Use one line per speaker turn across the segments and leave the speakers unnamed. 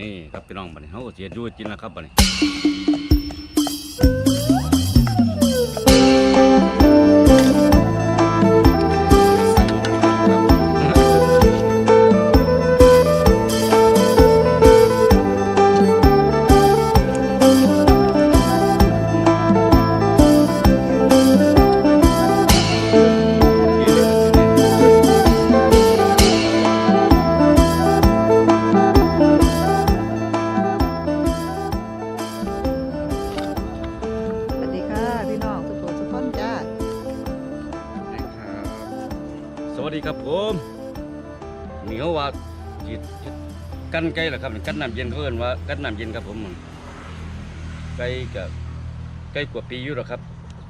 นี่ครับพี่น้องบัดนี้เฮาก็สิเฮ็ดอยู่กินแล้วครับบัดนี้ กันไก่ล่ะครับนี่กันน้ำเย็นเขาเอิ้นว่ากันน้ำเย็นครับผมไก่กับไก่กว่าปีอยู่แล้วครับ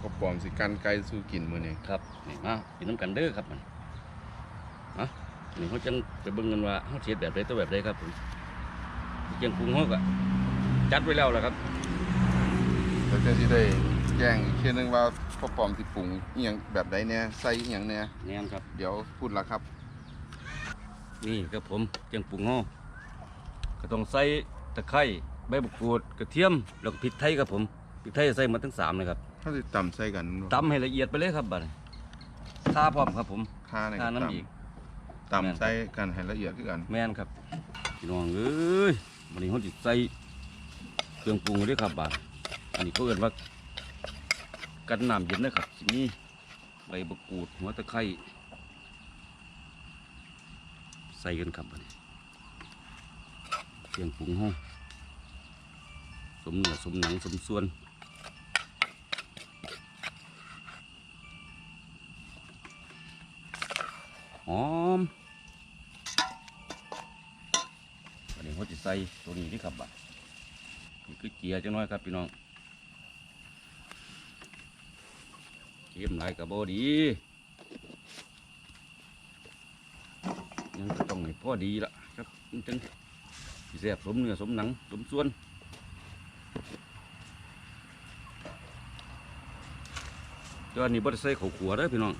ก็ปลอมสิกันไกลสู้กินมื้อนี้
ครับนี่มากินน้ำกันเด้อครับมันอะนี่เขาจังไปเบิ่งกันว่าเขาเสียแบบใดตัวแบบใดครับผมเจียงปรุงเขาก็จัดไว้แล้วแหละครับ
แล้วก็สิได้แจ้งอีกทีนึงว่าพ่อปลอมสิปรุงอีหยังแบบใดเนี่ยใส่อีหยังเนี่ย
แน่นครับ
เดี๋ยวพูดละครับ
นี่ครับผมเจียงปรุงเขา ก็ต้องใส่ตะไคร้ใบมะกรูดกระเทียมแล้วก็พริกไทยครับผมพริกไทยใส่มาทั้งสามเลยครับ
ถ้าสิตำใส่กันบ่
ตำให้ละเอียดไปเลยครับบัดนี้ข้าพร้อมครับผม
ค่าใน
ข้า
การ
น้ำอีก
ตำตำใส่กันให้ละเอียดคือกัน
แม่นครับพี่น้องเอ้ยวันนี้เขาจิใส่เครื่องปรุงด้วยครับบาดอันนี้เขาเอิ้นว่ากันน้ำเย็นนะครับสิมีใบมะกรูดหัวตะไคร้ใส่กันครับบัดนี้ เครื่องปรุงห้องสมเนื้อสมหนังสมส่วนหอมอันนี้เขาจะใส่ตัวนี้นี่ครับบัดนี่คือเจียจังน้อยครับพี่น้องเค็มหลายกับโบดียังก็ต้องให้พอดีละครับมันจัง สิแซ่บสมเนื้อสมหนังสมส่วนตัวานี้บ่ได้ใส่ข้าวขัวเด้อพี่น้อง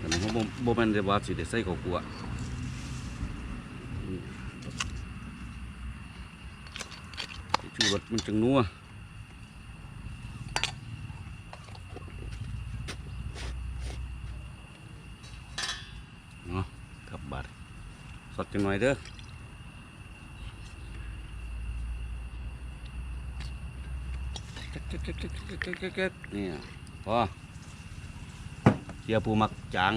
อันนี้เขาบ่แม่นได้ว่าสิได้ใส่ข้าวขัวชูรสมันจึงนัวเนาะกับบาดสดจังหน่อยเด้อ นี่พอเจียปูหมักจาง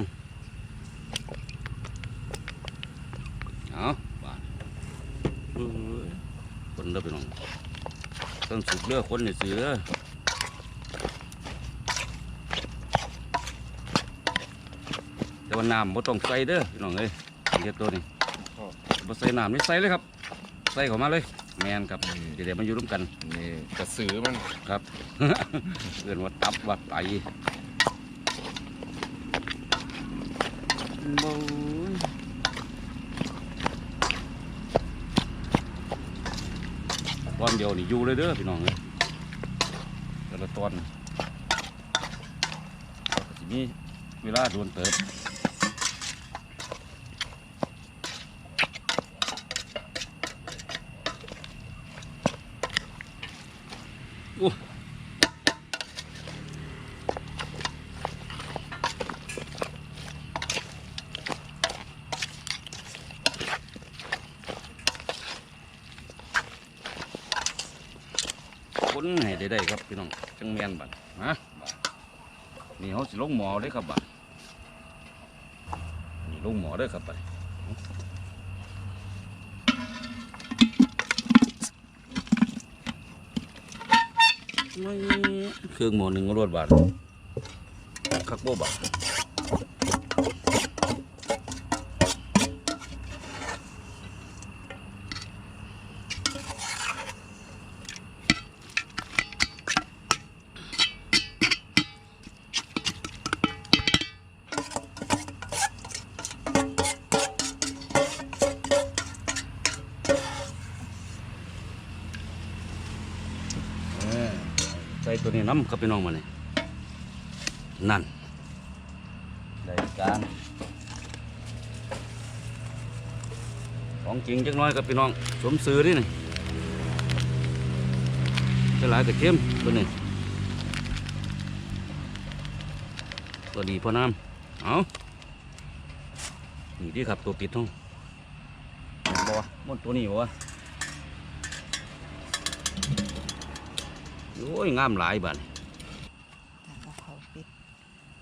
เอาบาดเอ้ยคนเด้อพี่น้องต้องสุกเด้อคนนี่เสือแต่ว่าน้ำบ่ต้องใส่เด้อพี่น้องเอ้ยเฮ็ดตัวนี้บ่ใส่น้ำนี่ใส่เลยครับ ใส่เข้ามาเลย แมนครับเดี๋ยวมันอยู่ร่วมกัน
นี่กระสือมัน
ครับ เอื่นว่าตับว่าไตบู๊ยตอนเดียวนี่อยู่เลยเด้อพี่น้องเลยแต่ละตอนก็สิมีเวลาโดนเติบโอ้ คนให้ได้ได้ครับ พี่น้องจังแมนบัดฮะบัดนี่เขาสิลงหมอเลยครับบัดนี่ลงหมอเลยครับบัดไม่เครื่องหมอหนึ่งก็รวดบาทคักโบบาท นี้น้ำครับพี่น้องมาเนี่ยนั่นได้การของจริงจักน้อยครับพี่น้องสมซื้อนี่นี่จะหลายแต่เข้มตัวนี้ตัวดีพอน้ำเอานี่ดีครับตัวปิดท้องบ่วะมนตัวนี้บ่วะ โอ้ยงามหลายบาดนี้
แต่ว่าเขาปิด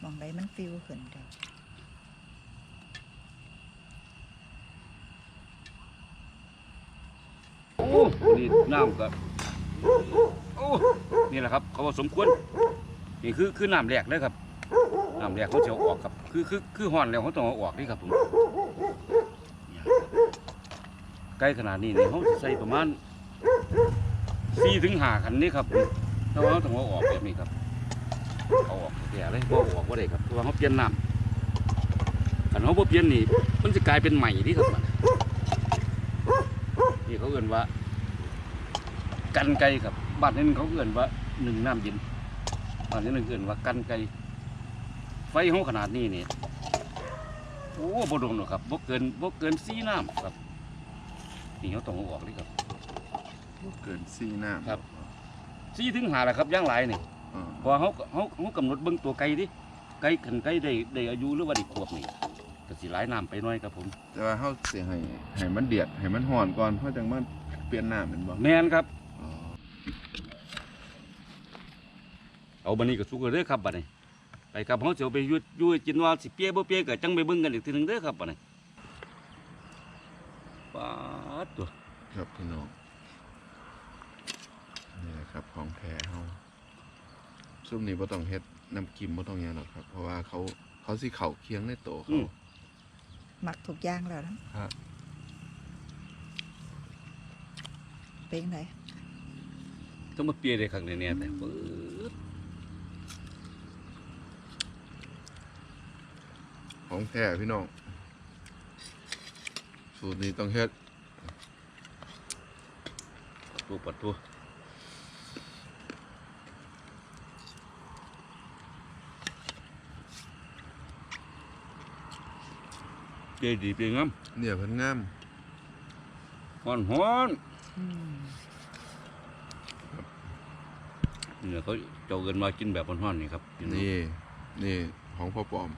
มองได้มันฟิวขึ้นเด้อ
โอ้นี่น้ำกับโอ้นี่แหละครับเขาว่าสมควรนี่คือคือน้ำแรกเลยครับน้ำแรกเขาจะเอาออกครับคือคือคือห่อนแล้วเขาต้องเอาออกนี่ครับผมใกล้ขนาดนี้นี่เขาสิใส่ประมาณสี่ถึงห้าขันนี่ครับผม แต่ว่าเขาต้องเอาออกแบบนี้ครับเอาออกแก่เลยบ่เอาออกว่าได้ครับเพราะว่าเขาเปลี่ยนน้ำขันเขาบ่เปลี่ยนนี่มันจะกลายเป็นใหม่นี่ครับนี่เขาเอื่นว่า กันไก่ครับบ้านนี้เขาเอื่นว่าหนึ่งน้ำเย็นบ้านนี้หนึ่งเอื่นว่ากันไก่ไฟห้องขนาดนี้นี่โอ้บ่โดนหรอกครับบ่เกินบ่เกินสี่น้ำครับนี่เขาต้องเอาออกเลยครับ
เกินสี่น้ำ
ครับ สี่ถึงห้าแหละครับย่างหลายนี่
อ่า
เพอเขาเขาเขากำหนดเบิ่งตัวไก่ดิไก่ขันไก่ได้ได้อายุหรือว่าได้ขวบนี่ก็สิหลายน้ำไปหน่อยครับผม
แต่ว่าเขาเสียให้ให้มันเดือดให้มันห่อนก่อนเพราะจังมันเปลี่ยนน้ำเป็นบ่
แมนครับ
อ๋อ
เอาบันนี้ก็สุกเลยเด้อครับบัดนี้ไปกับเขาเสียวไปอยุ่ยุ่ยกินว่าสิเปียบ่เปียก็จังไปเบิ่งกันอีกทีหนึงเด้อครับบัดนี้ปาดตัว
ครับพี่น้องนี่แหละ ครับของแท้เขาซุปนี้บ่ต้องเฮ็ดน้ำกิมบ่ต้องหยังหรอกครับ เพราะว่าเขาเขาสิเข่าเคียงในโต
อื
เขา
ม
หมักถูกอย่างแล้วนะครับเป็นไง
ต้องมาเปียได้ครั้งนี้เนี่ยแต่ปื๊ด
ของแท้พี่น้องสูตรนี้ต้องเฮ็ด
ตัวปัดตัว เปียดีเปียงาม
เนี่ยเพิ่นงาม
ฮ้อนฮ้อน
อืม
เนี่ยเขาเจ้าเกินมากินแบบฮ้อนๆนี่ครับพี่อง
นี่นี่ของพ่อปอม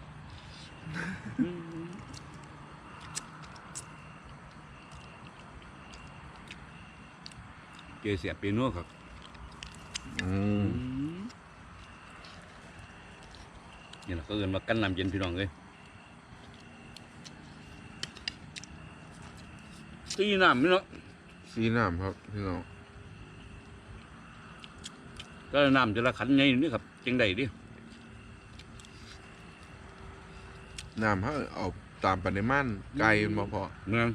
เกเสียบเปียโน่ครับ
อืม
นี่แหละเขาเอินมากันน้ำเย็นพี่น้องเลย ตีน้ำพี่น้อง
สีน้ำครับพี่น้อง
ก็น้ำจะละขันใหญ่นี่ครับจังใดดิ
น้ำเขาเอาตามปริมาณไก่มันบ่พอ
เมือง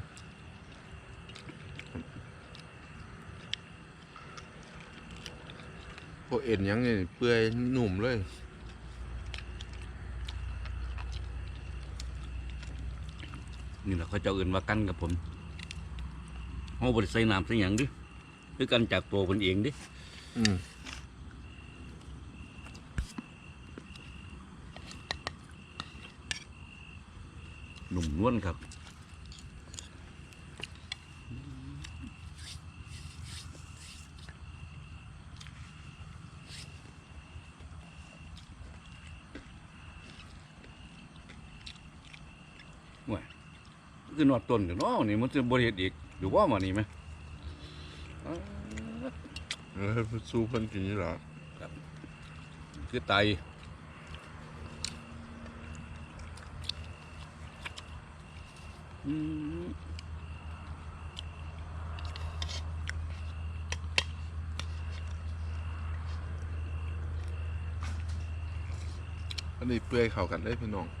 พวกเอ็นหยังนี่เปื่อยหนุ่มเลย
นี่แหละเขาเจ้าเอินว่ากันกับผม เขาบริใส่น้ำใส่หยังดิคือกันจากตัวคนเองดิ
อืม
หนุ่มนวลครับว้ายมันคือนอดต้นกันเนาะนี่มันจะบริเหตุอีก หรือว่ามานี่ไหมอ้าว
เออสู้เพิ่นกินนี่หรอ
คือไตอืม
อันนี้เปื่อยเข้ากันเลยพี่น้อง
เอ้ยหนัง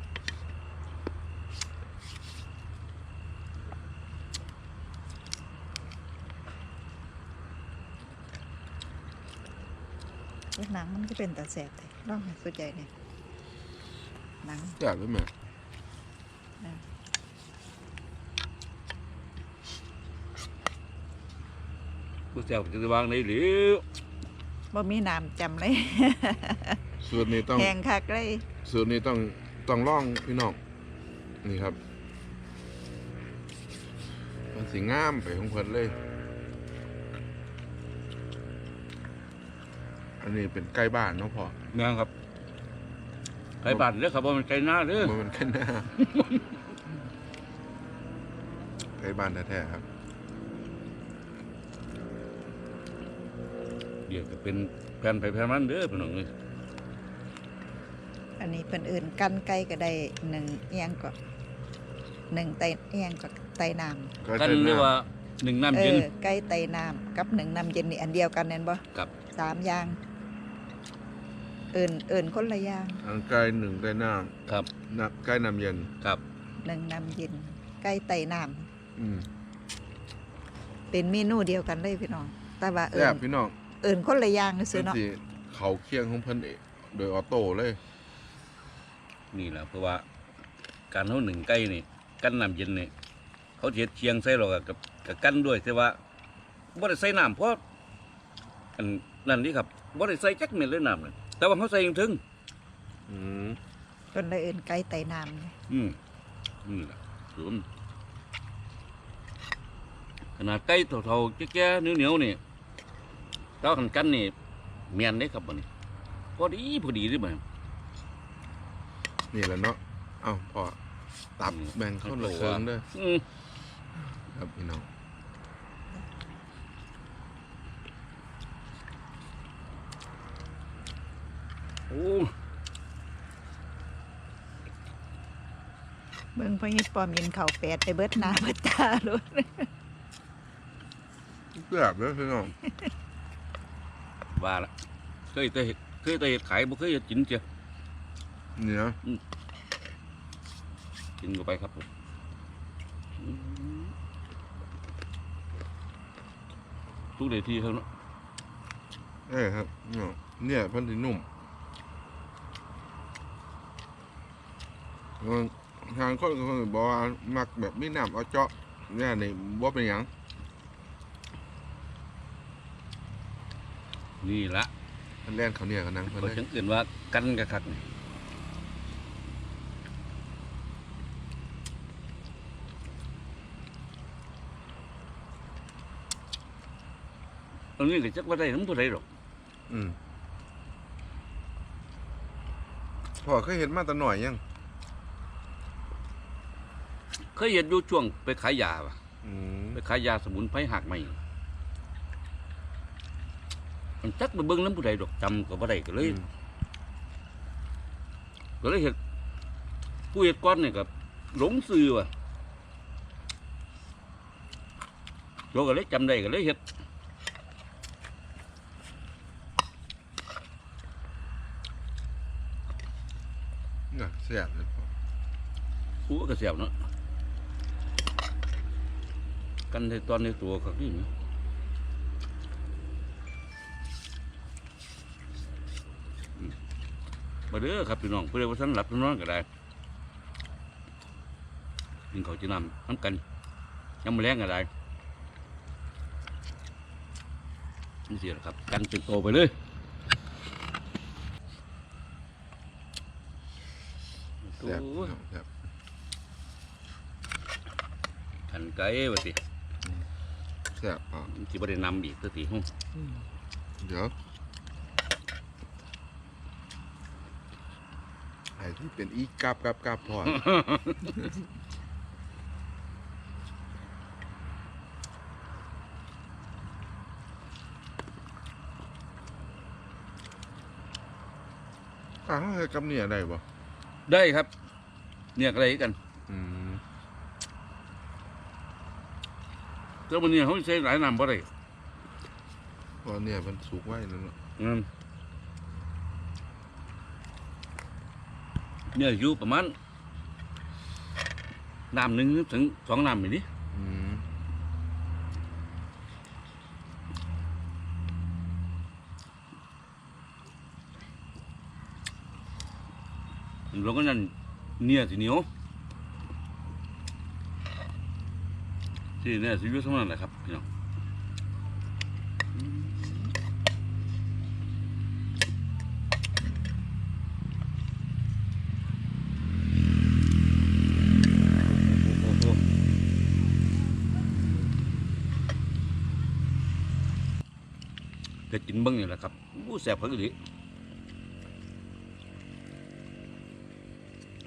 มันก็เป็นตาแสบเลยลองให้สุดใจเนี่ยหนัง
แซ่บเลยแม่
ผู้แซวจะวางในหรือ
บ่มีน้ำจำเลย
สูตรนี้ต้อง
แห้งคักเลย
สูตรนี้ต้องต้องลองพี่น้องนี่ครับ มันสีงามไปของเพิ่นเลย นนี้เป็นใกล้บ้านเนาะพ่อ
แม่นครับไก่บาดเด้อครับว่ามันไก่หน้าเด้อ
มันเป็นแค่หน้าใกล้บ้านแท้ๆครับ
เดี๋ยวจะเป็นแผ่นไปแผ่นมันเด้อพี่น้องเอ้ย
อันนี้เพิ่นเอื่นกันไก่ก็ได้หนึ่งเอียงก็หนึ่งไตเอียงก็ไตน้
กันเรียกว่าหนึ่งำน้ำ
เอ
เย็น
อไก่ไตน้ำกับหนึ่งน้ำเย็นนี่อันเดียวกันแน่นบ่
ครับ
สามอย่าง เอื่นเอื่นคนละอย่าง
อันใกล้หนึ่งใกล้น้
ครับำ
น้ำใกล้น้ำเย็น
ครับ
หนึ่งน้ำเย็นไก่ไตน้
อืมำ
เป็นเมนูเดียวกันเลยพี่น้อง แต่ว่าเอื่
แซ่บ
น
พี่น้อง
เอื่นคนละอย่างซื้
เป็
อนเนาะ
สิเขาเคียงของเพิ่นเองโดยออโต้เลย
นี่แหละเพราะว่า การเขาหนึ่งไก่นี่ กันน้ำเย็นนี่เขาเทียดเชียงใส่หรอกกับกับกันด้วยแต่ว่าบ่ได้ใส่น้ำเพราะอันนั่นนี่ครับบ่ได้ใส่จักเม็ดเลยน้ำเลย แต่ว่าเขาใส่ยังถึง
อืม
เพิ่นเลยเอื่นไก่ไตน้ำเลย
อืมนี่แหละถือว่าขนาดไก่เท่าๆแก่ๆเหนียวๆนี่เต้ากันกันนี่เมียนได้ครับบัดนี้พอดีพอดีเด้บ่
นี่แหละเนาะเอ้าพ่อตับ
อืม
แบ่งคนละเครื่องเด้อ
อืม
ครับพี่น้อง
เบิ่งพ่อยิปอมยินข้าวแปดไปเบิดหน้าเบิดตาโลด
แซ่บเด้อพี่น้อง
ว่าละเคยแต่เฮ็ดเคยแต่เฮ็ดขายบ่เคยเฮ็ดกินเจ้ะ
เนี่ย
กินเข้าไปครับผมอืมทุกเดทีครับเนาะ
เอ้ยครับ เนาะเนี่ยเพิ่นสินุ่มมัน ทางคนก็บอกว่ามักแบบมีน้ำเอาเจาะเนี่ยนี่บ่เป็นหยัง
นี่ละ
เพิ่นแล่นเขาวเนี่ยกันนังเพิ่น
เขา
เลย
จังเอื่นว่ากันกะคักนี่ตรงนี้ก็จักว่าได้ทั้งผู้ใดหรอก
อืมพ่อเคยเห็นมาแต่หน่อยยัง
เค ยเห็นอยู่ช่วงไปขายยาป่ะ
อืม
ไปขายยาสมุนไพรหักใหม่มันจักไปเบิ่งน้ำผู้ใดดอกจำก็บ่ได้ก็เลยก็เลยเห็ดผู้เห็ดก้อนเนี่ยกับหลงซื้อว่ะโยก็เลยจำได้ก็เลยเห็ด
น่ะแซ่บเลยพ่อ
ผู้ก็เสียบเนาะ กันในตอนในตัวกับนี่นะอืมมาเด้อครับพี่น้องเพื่อว่าท่านหลับท่านนอนก็ได้กินข้าวจีนำน้ำกันยังมาแรงก็ได้นี่สิละครับกันเป็นโตไปเลย
แซ่บพี่น้องแซ่บ
ขันไก่ว่าสิ
แซ่บอะ
ที่บ่ได้นำอีกตัวทีห้อง
เดี๋ยวไอ้ที่เป็นอีกับกับกับพ่ออ่าเฮ้ยกับเนี่ยได้บ่
ได้ครับ เนี่ยอะไรกัน
อืม
แต่วันนี้เขาใช้หลายน้ำบ่ได้
เพราะเนี่ยมันสุกไว้นั่นเนาะ
อืมเนี่ยอยู่ประมาณน้ำหนึ่งถึงสองน้ำอย่างนี้
อืม
เราก็นั่นเนี่ยสิเหนียว ที่เนี่ยสิยุสมนั่นแหละครับพี่น้องก็กินบ้างนี่แหละครับผู้แสบพักดิ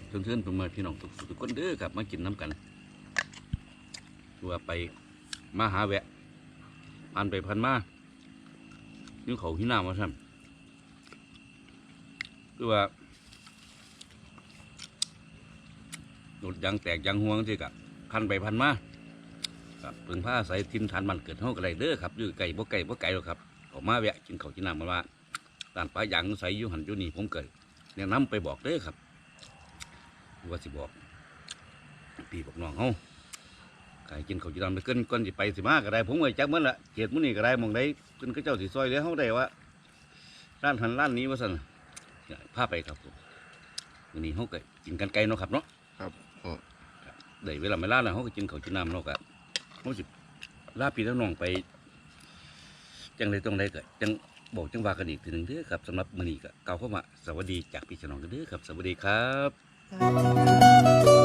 เพื่อนๆผมมาพี่น้องทุกคนเด้อครับมากินน้ำกัน ว่าไปมาหาแวะผ่านไปผ่านมานี่เขาที่น้ำมาสั่นคือว่าหลุดยางแตกยางห่วงที่กับพันไปพันมาครับเพิ่งผ้าใส่ทินฐานมันเกิดห้องกระไรเด้อครับอยู่ไก่บ่ไก่บ่ไก่หรอกครับออกมาแวะกินเขาวกินน้ำมาว่าด้านปลายยางใส่ยู่หันยู่นี่ผมเกิดแนะนำไปบอกเด้อครับว่าสิบอกพี่บอกน้องเฮา ไก่กินเขาวกินน้ำไปเกินก่อนสิไปสิมาก็ได้ ผมก็จักมันละเกียรติมื้อนี้ก็ได้หมองได้เพิ่นก็เจ้าสิซอยเหลือเฮาได้ว่าร้านหันร้านนี้ว่าซั่นพาไปครับผมมื้อนี้เฮาก็กินกันไกลเนาะครับเนาะ
ครับพ่อ
ได้เวลาไม่ลาแล้วเขาก็กินข้าวกินน้ำเนาะครับเขาสิลาพี่แล้วน้องไปจังเลยต้องได้ก็จังบอกจังว่ากันอีกทีหนึ่งเด้อครับสำหรับมื้อนี้ก็กล่าวเข้ามาสวัสดีจากพี่ชน้องเด้อครับ สวัสดีครับ
สวัสดีค่ะ